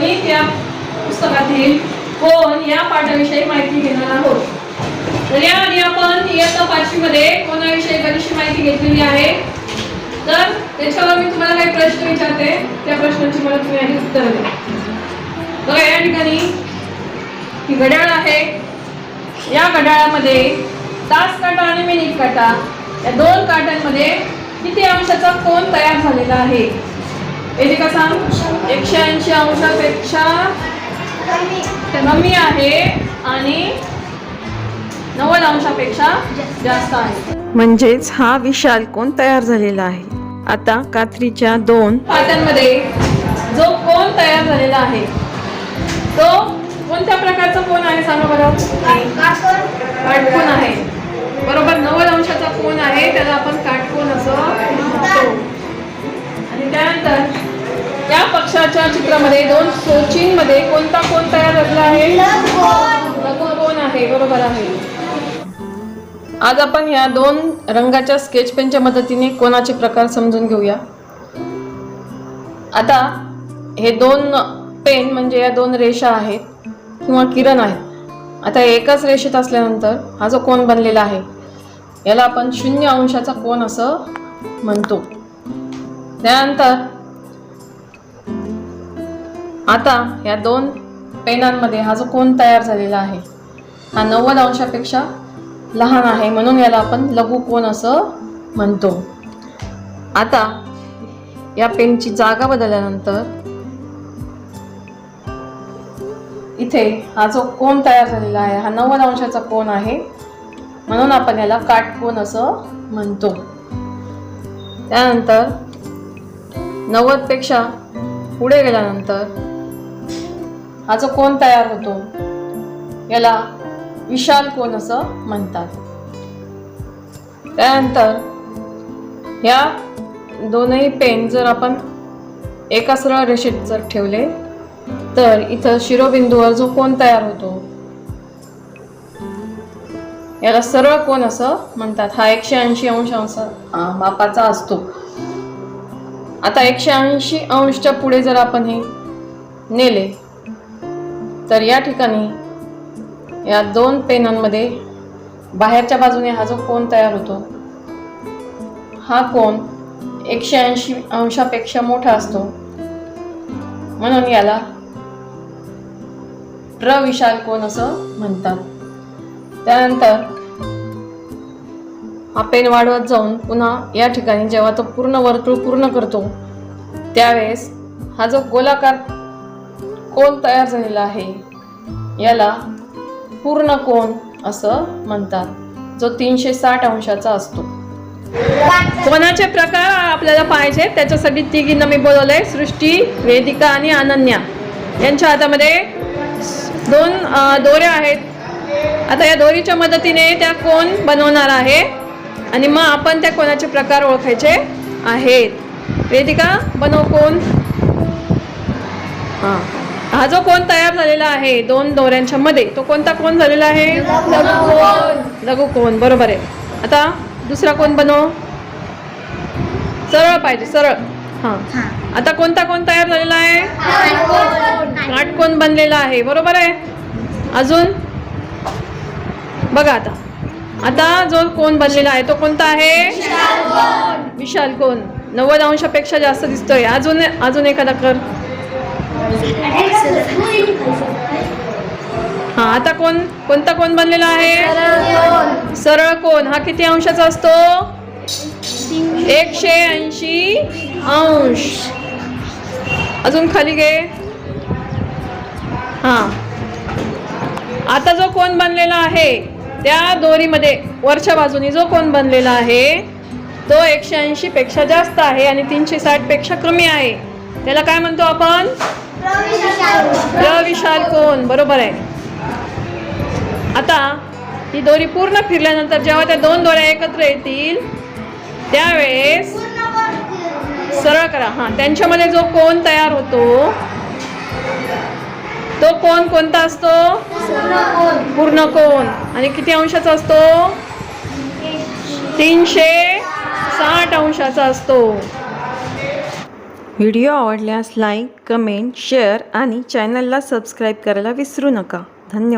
गणित या पुस्तकातील कोण या पाठाविषयी माहिती घेणार आहोत. तर याआधी आपण इयत्ता पाचवीमध्ये कोणाविषयी बरीचशी माहिती घेतलेली आहे. तर त्याच्यावर मी तुम्हाला काही प्रश्न विचारते. त्या प्रश्नाची मला तुम्ही आधी उत्तर द्या. बघा या ठिकाणी ही घड्याळ आहे. या घड्याळामध्ये तास काटा आणि मिनिट काटा. या दोन काट्यांमध्ये किती अंशाचा कोण तयार झालेला आहे? येते का सांग? एकशे ऐंशी अंशापेक्षा कमी. आहे आणि नव्वद अंशापेक्षा जास्त. आहे. म्हणजेच हा विशाल कोण तयार झालेला आहे? आता कात्रीच्या दोन पात्यांमध्ये जो कोन तयार झालेला आहे? तो कोणत्या प्रकारचा कोन आहे सांगा बरं? काटकोन. आहे. बरोबर नव्वद अंशाचा कोन आहे? त्याला आपण काटकोन असं म्हणतो. आणि त्यानंतर मध्ये दोन सोचींमध्ये कोणता कोण तयार झाला आहे? कोण आहे बरोबर आहे. आज आपण या दोन रंगाच्या स्केच पेनच्या मदतीने कोणाचे प्रकार समजून घेऊया. आता हे दोन पेन म्हणजे या दोन रेषा आहेत किंवा किरण आहेत. आता एकाच रेषेत असल्यानंतर हा जो कोण बनलेला आहे याला आपण शून्य अंशाचा कोण असं म्हणतो. त्यानंतर आता या दोन पेनांमध्ये हा जो कोण तयार झालेला आहे हा नव्वद अंशापेक्षा लहान आहे म्हणून याला आपण लघु कोण असं म्हणतो. आता या पेनची जागा बदलल्यानंतर इथे हा जो कोण तयार झालेला आहे हा नव्वद अंशाचा कोण आहे म्हणून आपण याला काटकोन असं म्हणतो. त्यानंतर नव्वदपेक्षा पुढे गेल्यानंतर हा जो कोण तयार होतो? याला विशाल कोण असं म्हणतात. त्यानंतर ह्या दोनही पेन जर आपण एका सरळ रेषेत जर ठेवले तर इथं शिरोबिंदूवर जो कोण तयार होतो याला सरळ कोण असं म्हणतात. हा एकशे ऐंशी अंश अंश मापाचा असतो. आता एकशे ऐंशी अंशच्या पुढे जर आपण हे नेले तर या ठिकाणी या दोन पेनांमध्ये बाहेरच्या बाजूने हा जो कोन तयार होतो हा कोन एकशे ऐंशी अंशापेक्षा मोठा असतो. म्हणून याला प्रविशाल कोन असं म्हणतात. त्यानंतर हा पेन वाढवत जाऊन पुन्हा या ठिकाणी जेव्हा तो पूर्ण वर्तुळ पूर्ण करतो त्यावेळेस हा जो गोलाकार कोन तयार झालेला आहे? याला पूर्ण कोन असं म्हणतात. जो तीनशे साठ अंशाचा असतो. कोणाचे प्रकार आपल्याला पाहिजे त्याच्यासाठी तिघींना मी बोलवले सृष्टी वेदिका आणि अनन्या. यांच्या हातामध्ये दोन दोऱ्या आहेत. आता या दोरीच्या मदतीने त्या कोण बनवणार आहे? आणि मग आपण त्या कोणाचे प्रकार ओळखायचे आहेत? वेदिका बनव कोण? हां. हा जो कोण तयार झालेला आहे दोन दोऱ्यांच्या मध्ये तो कोणता कोण झालेला आहे? लघु कोण बरोबर आहे. आता दुसरा कोण बनव? सरळ पाहिजे सरळ. हां. आता कोणता कोण तयार झालेला आहे? काटकोन बनलेला आहे बरोबर आहे. अजून? बघा आता. आता जो कोण बनलेला आहे तो कोणता आहे? विशाल कोण. नव्वद अंशापेक्षा जास्त दिसतोय. अजून अजून एखादा कर. हा आता कोण कोणता कोण बनलेला आहे? सरळ कोण? हा किती अंशाचा असतो? एकशे ऐंशी अंश. अजून खाली घे. हा. आता जो कोण बनलेला आहे त्या दोरीमध्ये वरच्या बाजूनी जो कोण बनलेला आहे तो एकशे ऐंशी पेक्षा जास्त आहे आणि तीनशे साठपेक्षा कमी आहे. त्याला काय म्हणतो आपण? विशाल कोण? बरोबर आहे. आता ही दोरी पूर्ण फिरल्यानंतर जेव्हा त्या दोन दोऱ्या एकत्र येतील त्यावेळेस सरळ करा. हां त्यांच्यामध्ये जो कोण तयार होतो तो कोण कोणता असतो? पूर्ण कोण. आणि किती अंशाचा असतो? तीनशे साठ अंशाचा असतो. व्हिडिओ आवडल्यास लाईक कमेंट शेअर आणि चॅनलला सबस्क्राईब करायला विसरू नका. धन्यवाद.